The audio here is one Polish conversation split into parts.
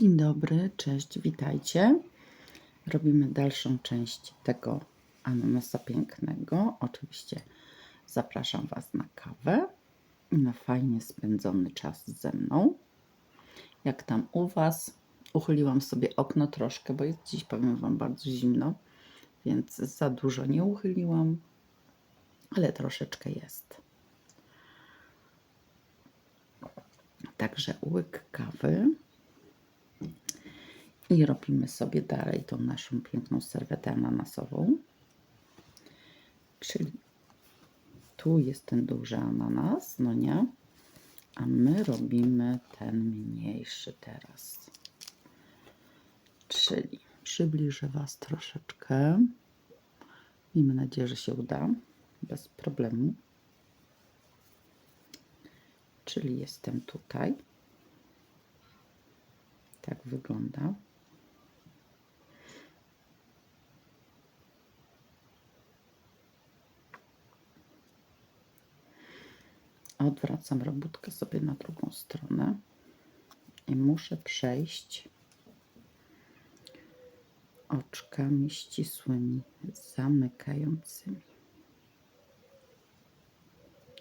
Dzień dobry, cześć, witajcie. Robimy dalszą część tego ananasa pięknego. Oczywiście zapraszam Was na kawę na fajnie spędzony czas ze mną. Jak tam u Was? Uchyliłam sobie okno troszkę, bo jest dziś, powiem Wam, bardzo zimno, więc za dużo nie uchyliłam, ale troszeczkę jest. Także łyk kawy. I robimy sobie dalej tą naszą piękną serwetę ananasową. Czyli tu jest ten duży ananas, no nie? A my robimy ten mniejszy teraz. Czyli przybliżę Was troszeczkę. Miejmy nadzieję, że się uda bez problemu. Czyli jestem tutaj. Tak wygląda. Odwracam robótkę sobie na drugą stronę i muszę przejść oczkami ścisłymi, zamykającymi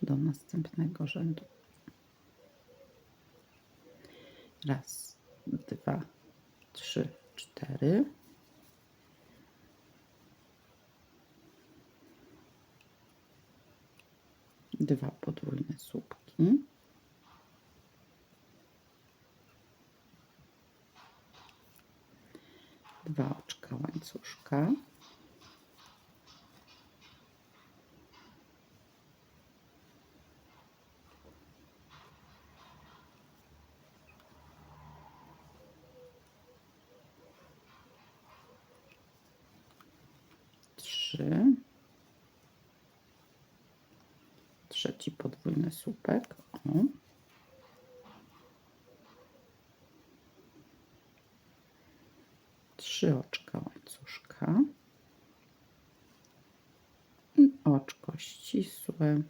do następnego rzędu. Raz, dwa, trzy, cztery. Dwa podwójne słupki. Dwa oczka łańcuszka. trzy. Trzeci podwójny słupek. O. Trzy oczka łańcuszka. I oczko ścisłe.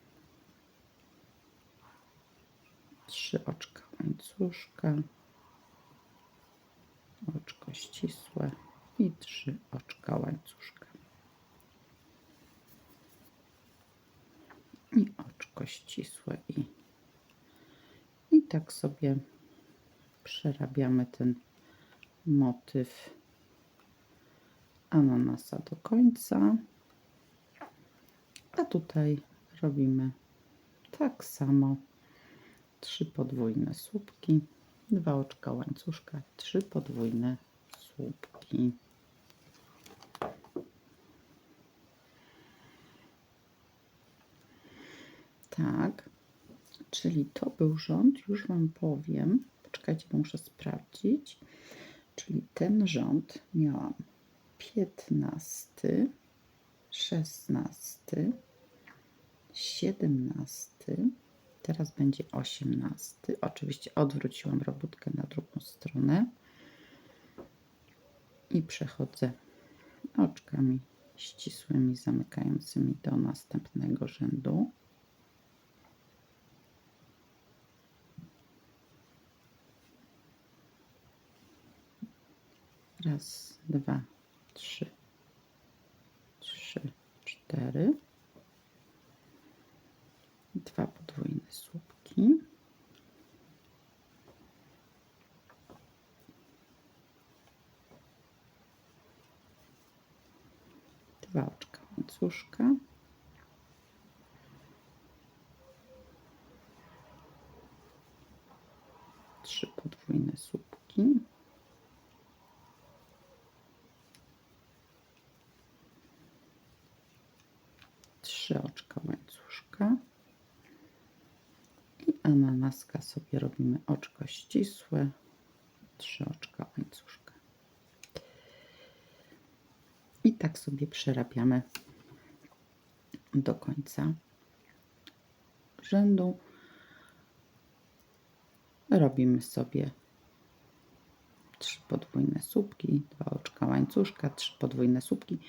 Trzy oczka łańcuszka. Oczko ścisłe i trzy oczka łańcuszka. i oczko ścisłe i, i tak sobie przerabiamy ten motyw ananasa do końca. Tutaj robimy tak samo trzy podwójne słupki, dwa oczka łańcuszka, trzy podwójne słupki. Tak, czyli to był rząd, już Wam powiem. Poczekajcie, muszę sprawdzić. Czyli ten rząd miałam 15, 16, 17, teraz będzie 18. Oczywiście odwróciłam robótkę na drugą stronę i przechodzę oczkami ścisłymi, zamykającymi do następnego rzędu. Raz, dwa, trzy, trzy, cztery. Dwa podwójne słupki. Dwa oczka łańcuszka. Trzy podwójne słupki. trzy oczka łańcuszka ananaska sobie robimy oczko ścisłe, trzy oczka łańcuszka. I tak sobie przerabiamy do końca rzędu. Robimy sobie trzy podwójne słupki, dwa oczka łańcuszka, trzy podwójne słupki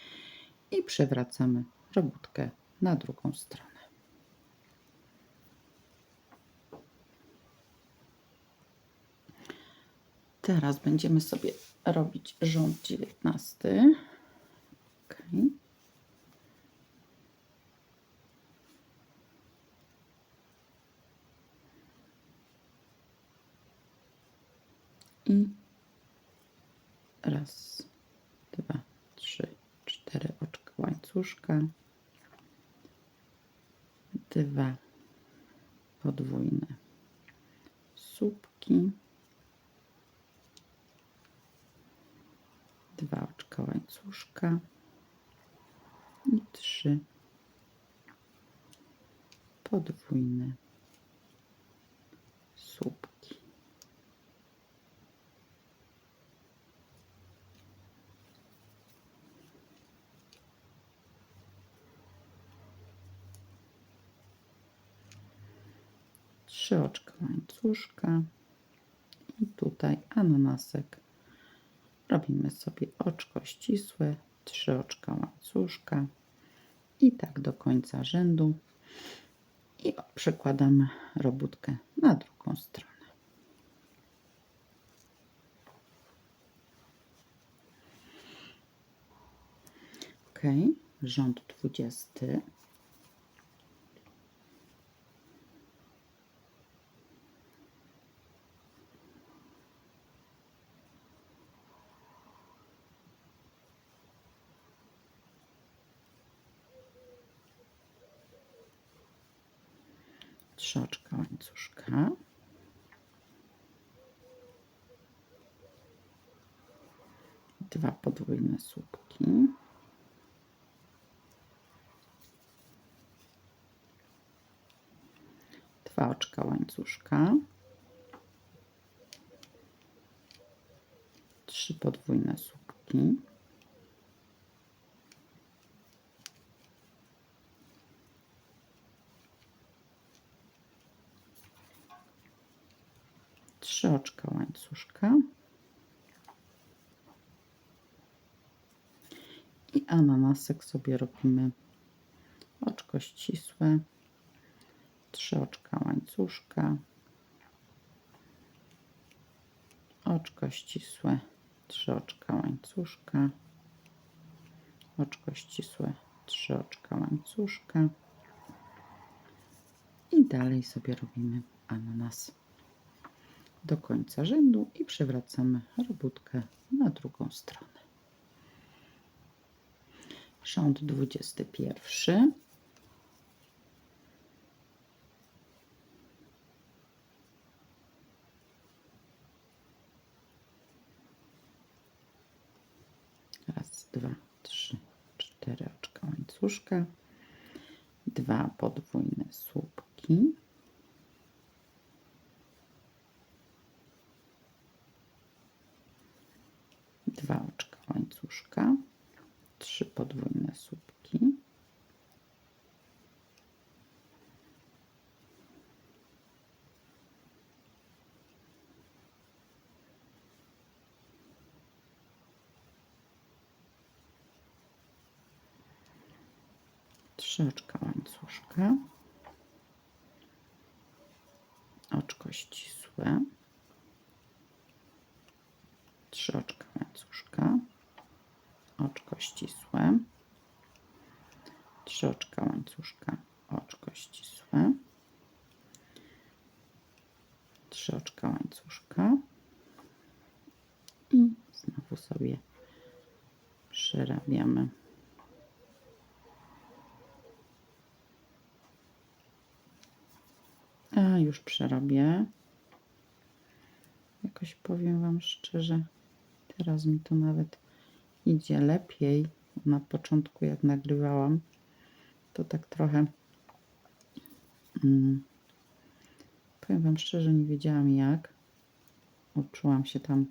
i przewracamy robótkę na drugą stronę. Teraz będziemy sobie robić rząd 19. Okay. I raz, dwa, trzy, cztery oczka łańcuszka. Dwa podwójne słupki. Dwa oczka łańcuszka. I trzy podwójne słupki. trzy oczka łańcuszka i tutaj ananasek robimy sobie oczko ścisłe, trzy oczka łańcuszka i tak do końca rzędu i przekładamy robótkę na drugą stronę. Ok, rząd 20. trzy oczka łańcuszka. Dwa podwójne słupki. Oczka łańcuszka. Trzy podwójne słupki. trzy oczka łańcuszka i ananasek sobie robimy oczko ścisłe, trzy oczka łańcuszka, oczko ścisłe, trzy oczka łańcuszka, oczko ścisłe, trzy oczka łańcuszka i dalej sobie robimy ananas do końca rzędu i przewracamy robótkę na drugą stronę. Rząd 21. Raz, dwa, trzy, cztery łańcuszka. Dwa podwójne słupki. dwa oczka łańcuszka, trzy podwójne słupki, trzy oczka łańcuszka, oczko ścisłe, trzy oczka łańcuszka, oczko ścisłe, trzy oczka łańcuszka, oczko ścisłe, trzy oczka łańcuszka. I znowu sobie przerabiamy. A już przerobię. Jakoś powiem Wam szczerze, Teraz mi to nawet idzie lepiej. Na początku, jak nagrywałam, to tak trochę. Hmm, powiem Wam szczerze, nie wiedziałam jak. Uczyłam się tam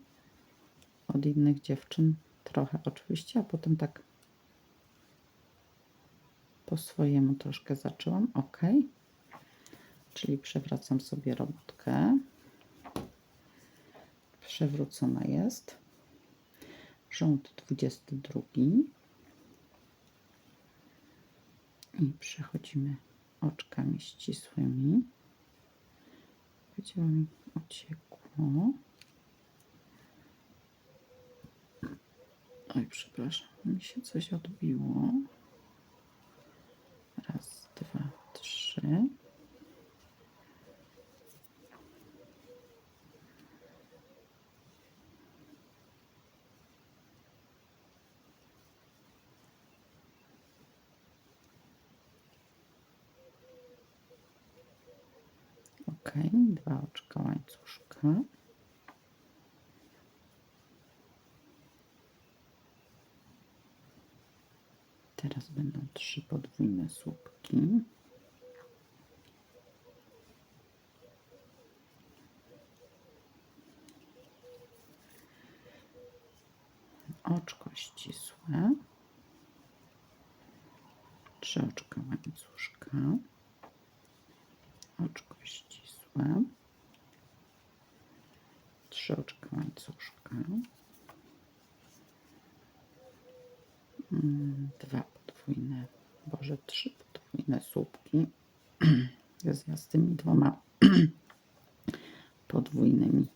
od innych dziewczyn, trochę oczywiście, a potem tak po swojemu troszkę zaczęłam. Ok czyli przewracam sobie robotkę. Przewrócona jest. Rząd 22. I przechodzimy oczkami ścisłymi. Powiedziałam, ociekło. Oj, przepraszam, mi się coś odbiło. Łańcuszka. Teraz będą trzy podwójne słupki. Oczko ścisłe. Trzy oczka łańcuszka. Oczko ścisłe. Trzy oczka łańcuszka. Mm, Dwa podwójne, boże, trzy podwójne słupki. Z tymi dwoma podwójnymi.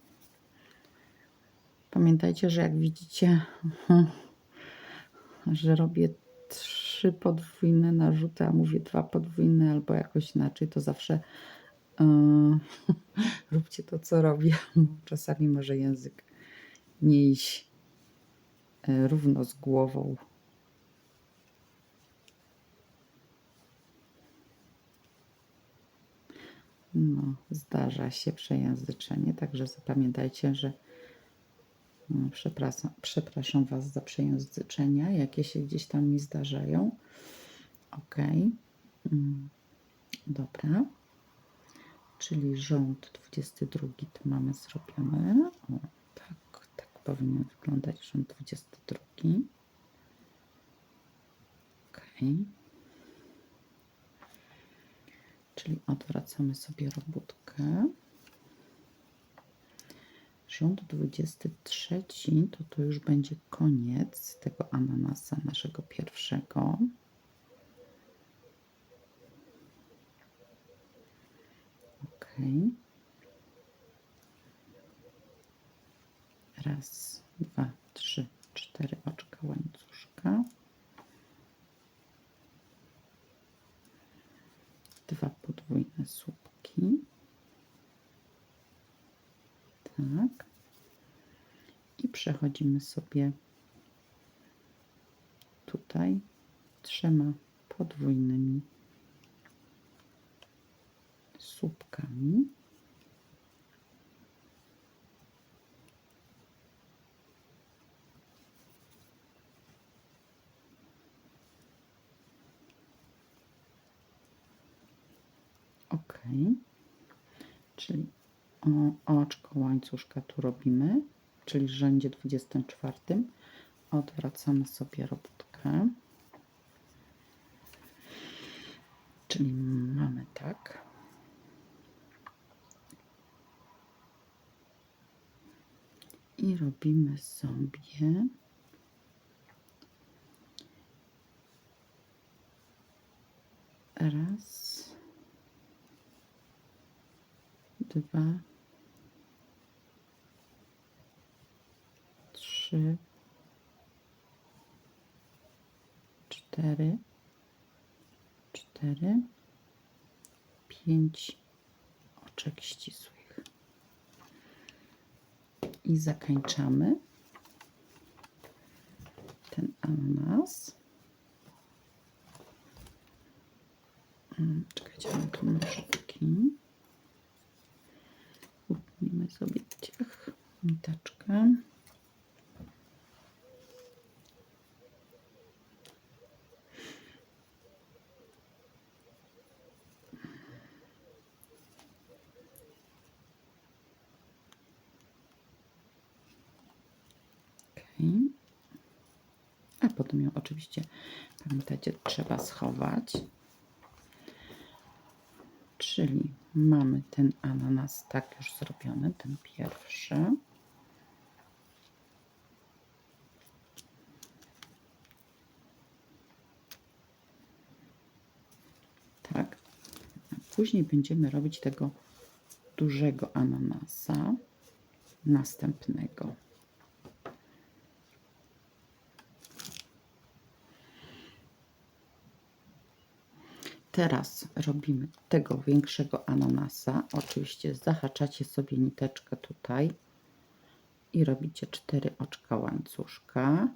Pamiętajcie, że jak widzicie, że robię trzy podwójne narzuty, a mówię dwa podwójne albo jakoś inaczej, to zawsze róbcie to, co robię, czasami może język nie iść yy, równo z głową. No, zdarza się przejęzyczenie, także zapamiętajcie, że no, przepraszam, przepraszam Was za przejęzyczenia, jakie się gdzieś tam mi zdarzają. Ok. Mm, Dobra. Czyli rząd 22 to mamy zrobiony. O, tak, tak powinien wyglądać rząd 22. Ok. Czyli odwracamy sobie robótkę. Rząd 23 to to już będzie koniec tego ananasa naszego pierwszego. Ok. Raz, dwa, trzy, cztery oczka łańcuszka. Dwa podwójne słupki. Tak. I przechodzimy sobie tutaj trzema podwójnymi słupkami. Ok. Czyli oczko łańcuszka tu robimy, czyli w rzędzie 24. Odwracamy sobie robótkę. Czyli mamy tak. I robimy sobie. Raz, dwa, trzy, cztery, cztery, pięć. Oczek ścisłych. I zakończamy ten ananas. Mm, Czekajcie, mam tu nożyczki. Utnijmy sobie ciach, niteczkę. A potem ją oczywiście, pamiętajcie, trzeba schować. Czyli mamy ten ananas tak już zrobiony, ten pierwszy. Tak. Później będziemy robić tego dużego ananasa następnego. Teraz robimy tego większego ananasa. Oczywiście zahaczacie sobie niteczkę tutaj i robicie cztery oczka łańcuszka.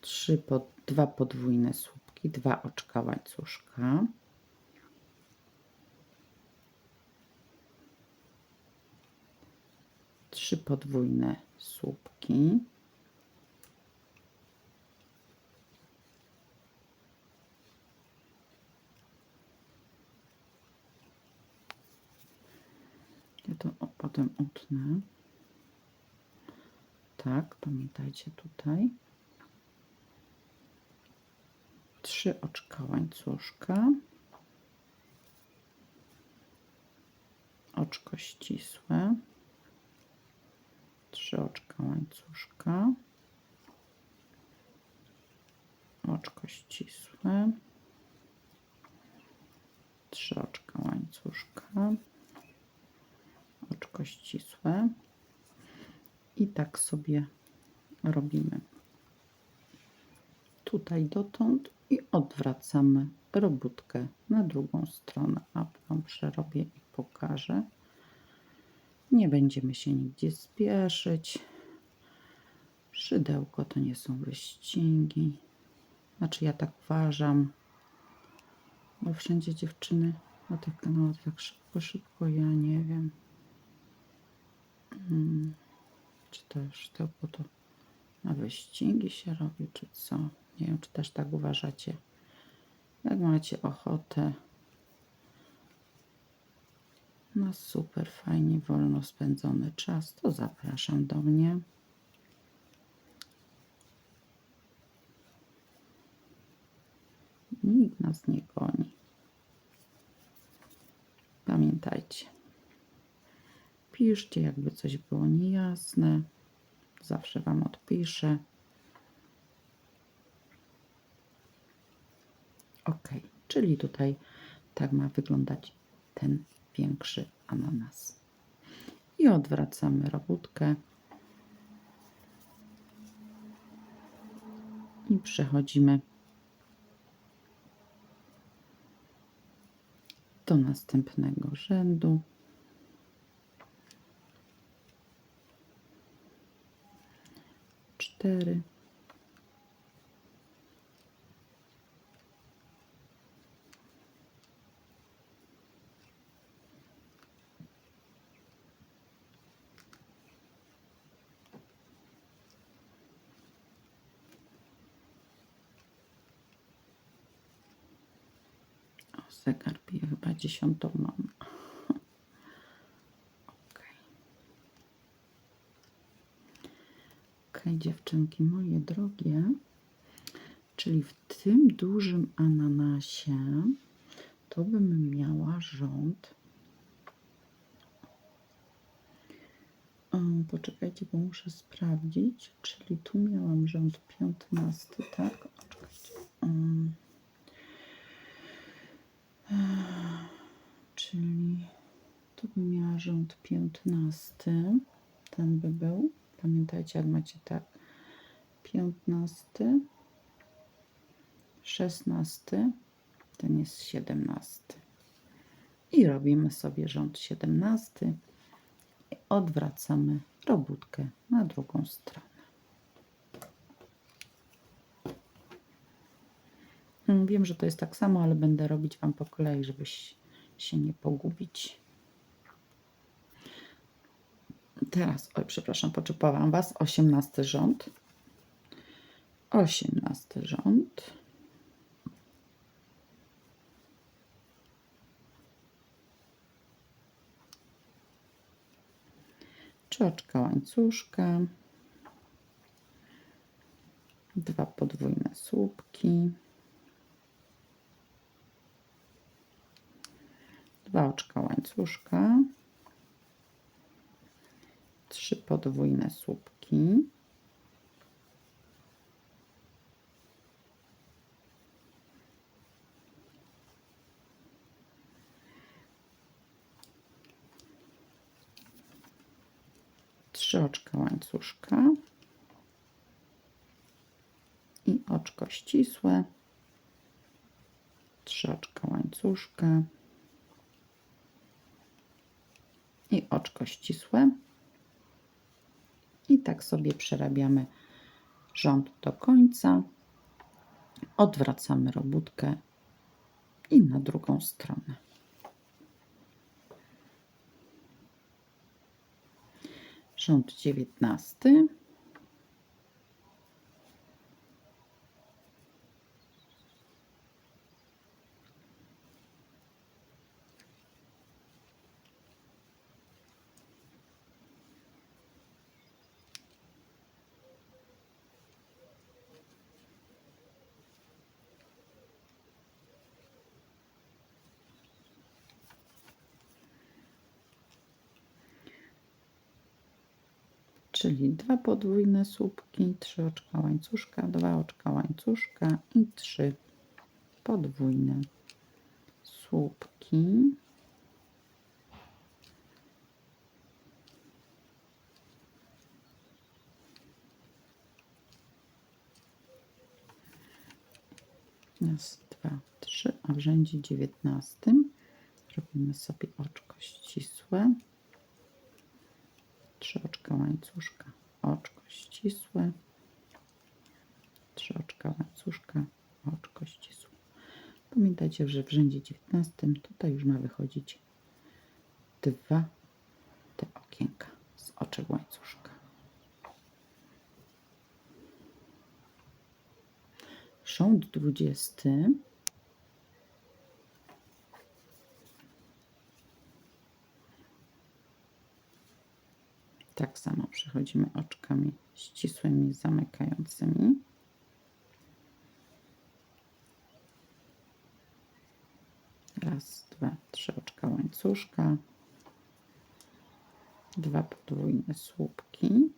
Trzy pod, dwa podwójne słupki, dwa oczka łańcuszka. Trzy podwójne słupki. Ja to o, potem utnę. Tak, pamiętajcie tutaj. Trzy oczka łańcuszka. Oczko ścisłe. Trzy oczka łańcuszka. Oczko ścisłe. Trzy oczka łańcuszka ścisłe i tak sobie robimy tutaj dotąd i odwracamy robótkę na drugą stronę, a Wam przerobię i pokażę. Nie będziemy się nigdzie spieszyć. Szydełko to nie są wyścigi. Znaczy ja tak uważam, bo wszędzie dziewczyny na tych kanałach tak szybko, szybko, ja nie wiem. Hmm. Czy też tylko to na wyścigi się robi, czy co? Nie wiem, czy też tak uważacie. Jak macie ochotę na super fajnie, wolno spędzony czas, to zapraszam do mnie. Nikt nas nie goni. Pamiętajcie piszcie, jakby coś było niejasne. Zawsze Wam odpiszę. Ok, czyli tutaj tak ma wyglądać ten większy ananas. I odwracamy robótkę. I przechodzimy do następnego rzędu. Cztery. Zegar bije chyba dziesiątą mam. Dziewczynki moje drogie, czyli w tym dużym ananasie to bym miała rząd. O, poczekajcie, bo muszę sprawdzić, czyli tu miałam rząd 15, tak? Poczekajcie. Um, czyli tu bym miała rząd 15, ten by był. Pamiętajcie, jak macie tak 15, 16, ten jest 17. I robimy sobie rząd 17 i odwracamy robótkę na drugą stronę. Mm, wiem, że to jest tak samo, ale będę robić Wam po kolei, żeby się nie pogubić. Teraz, oj, przepraszam, poczupałam Was. 18 rząd. 18 rząd. Czoczka łańcuszka. Dwa podwójne słupki. Dwa oczka łańcuszka trzy podwójne słupki. Trzy oczka łańcuszka i oczko ścisłe. trzy oczka łańcuszka i oczko ścisłe. I tak sobie przerabiamy rząd do końca. Odwracamy robótkę i na drugą stronę. Rząd dziewiętnasty. Czyli dwa podwójne słupki, trzy oczka łańcuszka, dwa oczka łańcuszka i trzy podwójne słupki. Raz, dwa, trzy, a w rzędzie dziewiętnastym robimy sobie oczko ścisłe trzy oczka łańcuszka, oczko ścisłe, trzy oczka łańcuszka, oczko ścisłe. Pamiętajcie, że w rzędzie 19 tutaj już ma wychodzić dwa te okienka z oczek łańcuszka. Rząd 20 Tak samo przechodzimy oczkami ścisłymi, zamykającymi. Raz, dwa, trzy oczka łańcuszka. Dwa podwójne słupki.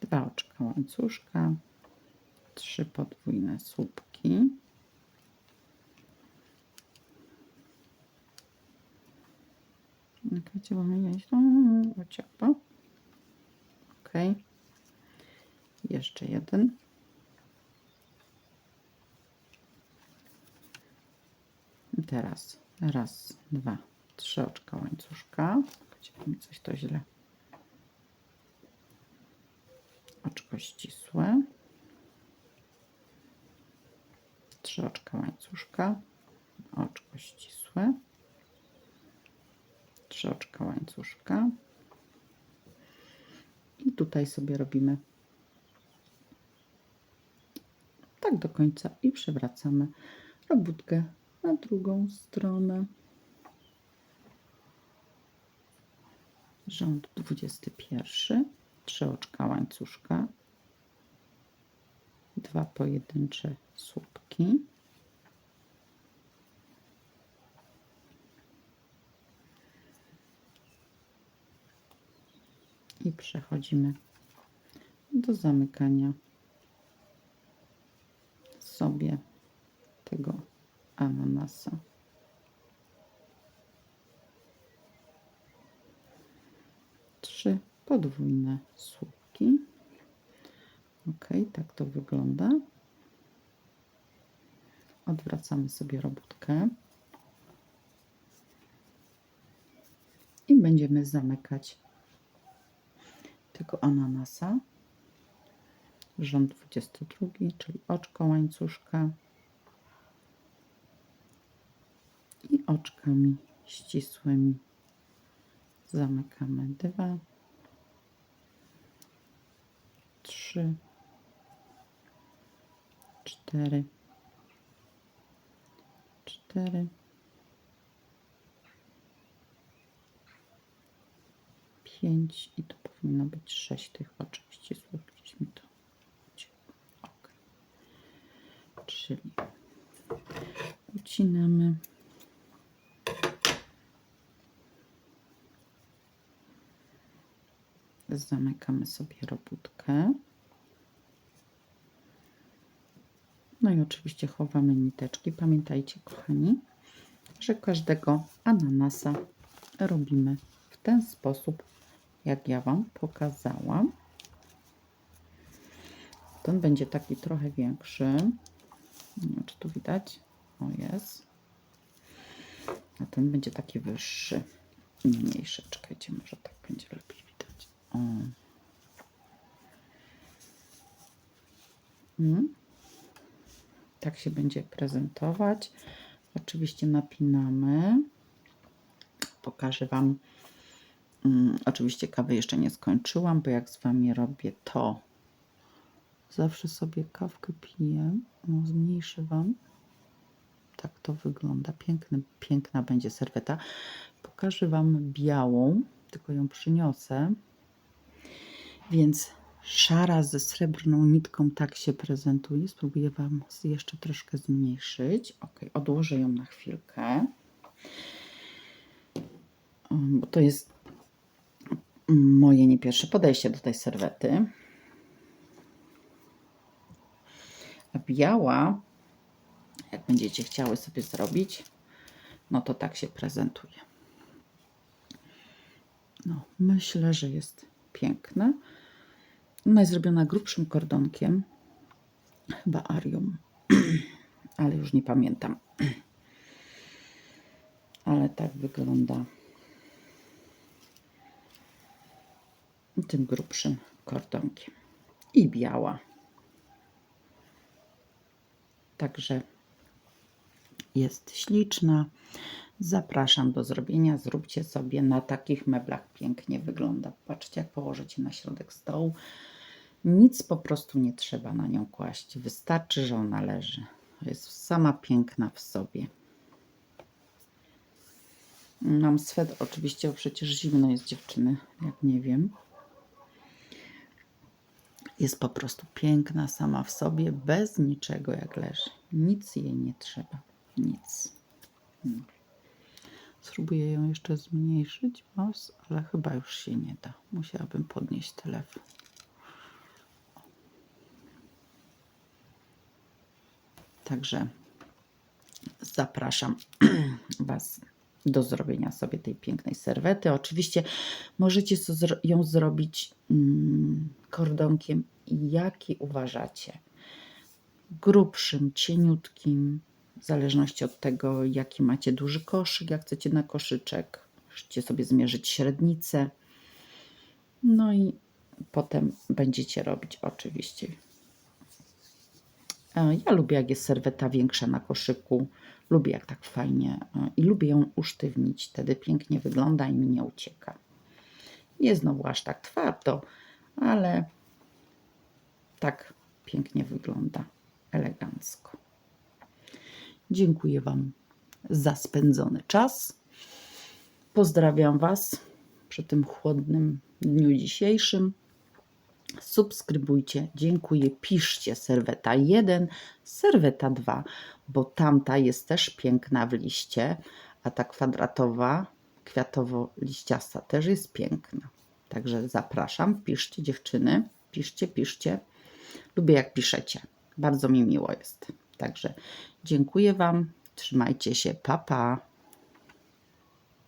Dwa oczka łańcuszka. Trzy podwójne słupki. Działamy jeść? Uciekła. Ok. Jeszcze jeden. Teraz raz, dwa, trzy oczka łańcuszka. Mi coś to źle. Oczko ścisłe. Trzy oczka łańcuszka. Oczko ścisłe trzy oczka łańcuszka i tutaj sobie robimy tak do końca i przewracamy robótkę na drugą stronę. Rząd 21, trzy oczka łańcuszka, dwa pojedyncze słupki. I przechodzimy do zamykania sobie tego ananasa. Trzy podwójne słupki. Ok, tak to wygląda. Odwracamy sobie robótkę. I będziemy zamykać tego ananasa. Rząd 22, czyli oczko łańcuszka. I oczkami ścisłymi zamykamy. Dwa, trzy, cztery, cztery, pięć i tu powinno być sześć tych oczek ścisłych. To. Ok. Czyli ucinamy. Zamykamy sobie robótkę. No i oczywiście chowamy niteczki. Pamiętajcie, kochani, że każdego ananasa robimy w ten sposób jak ja Wam pokazałam. ten będzie taki trochę większy. Nie wiem, czy tu widać. O, jest. A ten będzie taki wyższy. Mniejszy. Czekajcie, może tak będzie lepiej widać. O. Mm. Tak się będzie prezentować. Oczywiście napinamy. Pokażę Wam. Mm, oczywiście kawy jeszcze nie skończyłam, bo jak z Wami robię to, zawsze sobie kawkę piję. No, zmniejszę Wam. Tak to wygląda. Piękny, piękna będzie serweta. Pokażę Wam białą, tylko ją przyniosę. Więc szara ze srebrną nitką tak się prezentuje. Spróbuję Wam jeszcze troszkę zmniejszyć. Ok, odłożę ją na chwilkę. Bo to jest moje nie pierwsze podejście do tej serwety. A biała, jak będziecie chciały sobie zrobić, no to tak się prezentuje. No, myślę, że jest piękne. Ona jest zrobiona grubszym kordonkiem. Chyba arium, ale już nie pamiętam. Ale tak wygląda tym grubszym kordonkiem. I biała. Także jest śliczna. Zapraszam do zrobienia. Zróbcie sobie na takich meblach. Pięknie wygląda. Patrzcie, jak położycie na środek stołu. Nic po prostu nie trzeba na nią kłaść. Wystarczy, że ona leży. Jest sama piękna w sobie. Mam swet, oczywiście, bo przecież zimno jest dziewczyny, jak nie wiem. Jest po prostu piękna sama w sobie, bez niczego jak leży. Nic jej nie trzeba. Nic. Hmm. Spróbuję ją jeszcze zmniejszyć, mas, ale chyba już się nie da. Musiałabym podnieść telefon. Także zapraszam Was do zrobienia sobie tej pięknej serwety. Oczywiście możecie ją zrobić mm, kordonkiem, jaki uważacie. Grubszym, cieniutkim, w zależności od tego, jaki macie duży koszyk, jak chcecie na koszyczek. Możecie sobie zmierzyć średnicę. No i potem będziecie robić oczywiście Ja lubię, jak jest serweta większa na koszyku. Lubię, jak tak fajnie e, i lubię ją usztywnić. Wtedy pięknie wygląda i mi nie ucieka. Nie znowu aż tak twardo, ale tak pięknie wygląda. Elegancko. Dziękuję Wam za spędzony czas. Pozdrawiam Was przy tym chłodnym dniu dzisiejszym subskrybujcie, dziękuję, piszcie serweta 1, serweta 2, bo tamta jest też piękna w liście, a ta kwadratowa, kwiatowo-liściasta też jest piękna. Także zapraszam, piszcie dziewczyny, piszcie, piszcie. Lubię jak piszecie, bardzo mi miło jest. Także dziękuję Wam, trzymajcie się, pa pa.